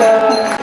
ராஜ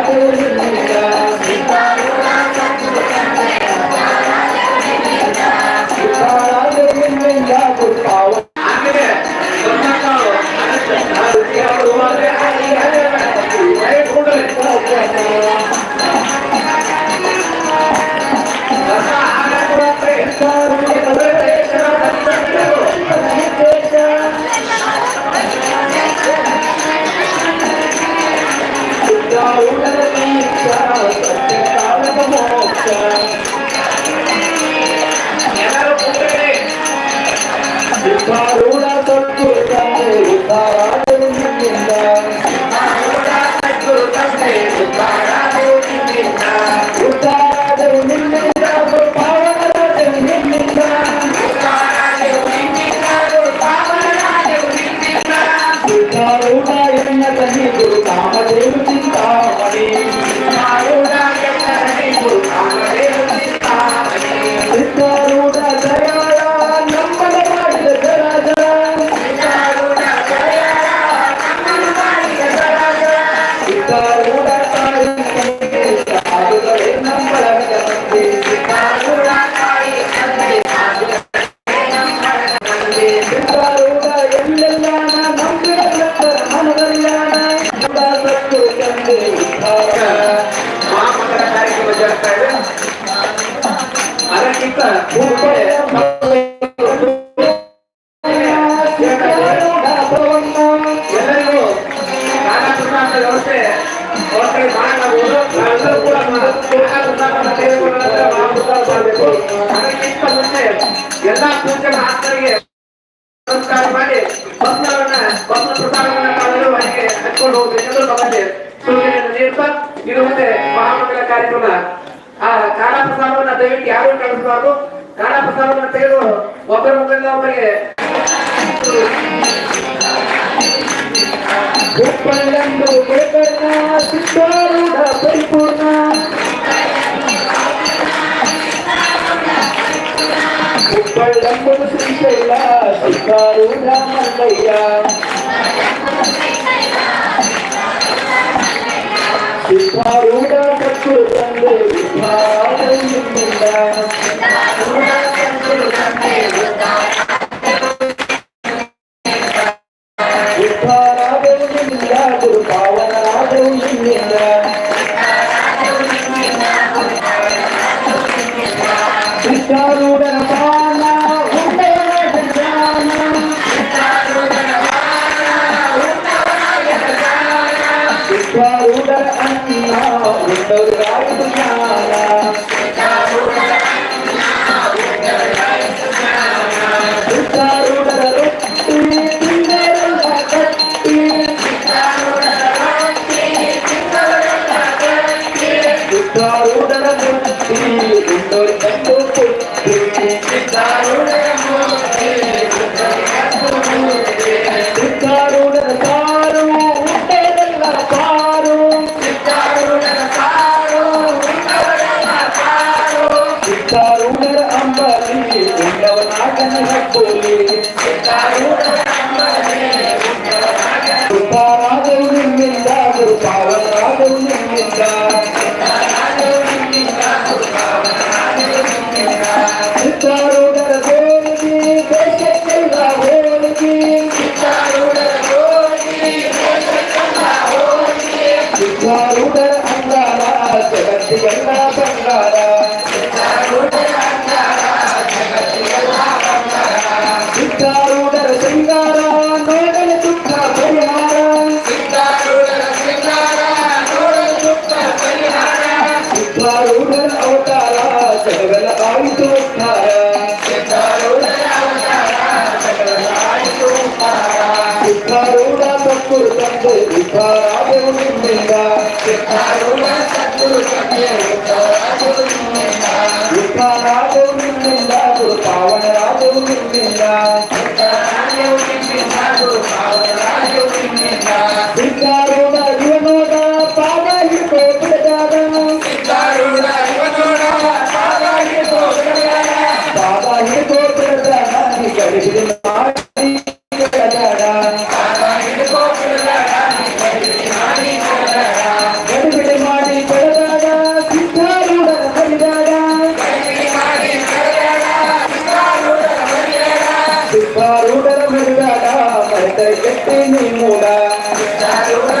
ಕಾರ್ಯಕ್ರಮ ಜರುಗ್ತಾ ಇದೆ ಅದಕ್ಕಿಂತ ಮುಂಚೆ ಎಲ್ಲರಿಗೂ ಕಾನೂನು ವ್ಯವಸ್ಥೆ ಹೋಟೆಲ್ ಮಾಡಲಾಗುವುದು ನಾವೆಲ್ಲರೂ ಕೂಡ ಕಾನೂನು ಸೇವೆಗಳನ್ನು ಮಾಡಬೇಕು ಅದಕ್ಕಿಂತ ಮುಂಚೆ ಎಲ್ಲ ಪೂಜೆ ಪ್ರಸಾದವನ್ನು ತೆಗೆದು ಒಬ್ಬರ ಮುಖದಿಂದ ಒಬ್ಬರಿಗೆ ಉಪ್ಪಳೆಂದು ಗೋಕರ್ಣ ಸಿದ್ಧಾರೂಢ ಪರಿಪೂರ್ಣ ಉಪ್ಪಳೆಂಬುದು ಶ್ರೀಶೈಲ ಸಿದ್ಧಾರೂಢ ಮಲ್ಲಯ್ಯ ಸಿದ್ಧಾರೂಢ ಕಟ್ಟು ತಂದೆ ವಿದ್ಯಾ सकते हैं Bye. Thank you.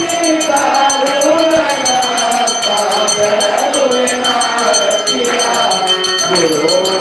Oh,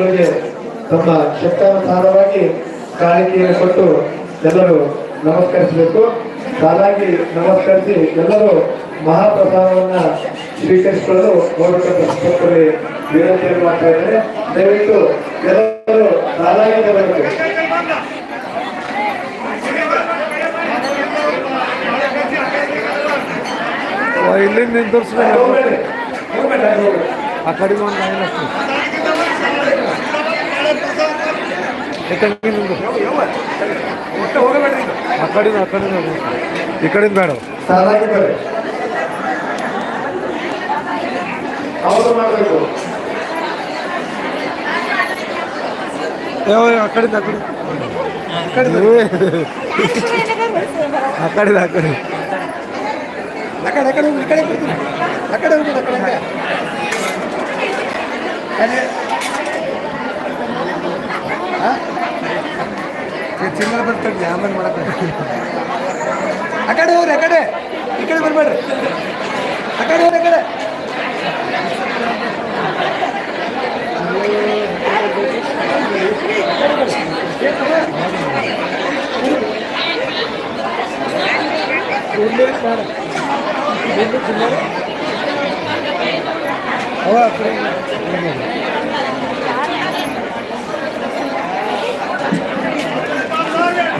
ಬಂಧುಗಳಿಗೆ ತಮ್ಮ ಶಕ್ತಾನುಸಾರವಾಗಿ ಕಾಣಿಕೆಯನ್ನು ಕೊಟ್ಟು ಎಲ್ಲರೂ ನಮಸ್ಕರಿಸಬೇಕು ಸಾಲಾಗಿ ನಮಸ್ಕರಿಸಿ ಎಲ್ಲರೂ ಮಹಾಪ್ರಸಾದವನ್ನು ಸ್ವೀಕರಿಸಿಕೊಳ್ಳಲು ಗೌರವ ಪುಸ್ತಕದಲ್ಲಿ ವಿನಂತಿಯನ್ನು ಮಾಡ್ತಾ ಇದ್ದಾರೆ ದಯವಿಟ್ಟು ಎಲ್ಲರೂ ಸಾಲಾಗಿ ಬರಬೇಕು ಇಲ್ಲಿಂದ ನಿಂತರ್ಸ್ಬೇಕು ಆ ಕಡಿಮೆ ಒಂದು ಅಕ್ಕಡಿನ ಅಕ್ಕಡಿನ ಈ ಕಡೆಯಿಂದ ಬೇಡ ಅಕ್ಕಡಿಂದ ಆ ಕಡೆ ಆ ಕಡೆ ಆ ಕಡೆ ಆ ಕಡೆ ಈ ಕಡೆ ಬರ್ತೀನಿ ಆ ಕಡೆ ಹೋಗ್ಬಿಡು ಆ ಕಡೆ ಹಾಂ ಸಿಂಗಲ್ ಬರ್ತದೆ ಆಮೇಲೆ ಮಾಡಕ್ಕೆ ಆ ಕಡೆ ಹೋಗ್ರಿ ಆ ಕಡೆ ಈ ಕಡೆ ಬರಬೇಡ್ರಿ ಆ ಕಡೆ ಹೋಗ್ರಿ ಆ ಕಡೆ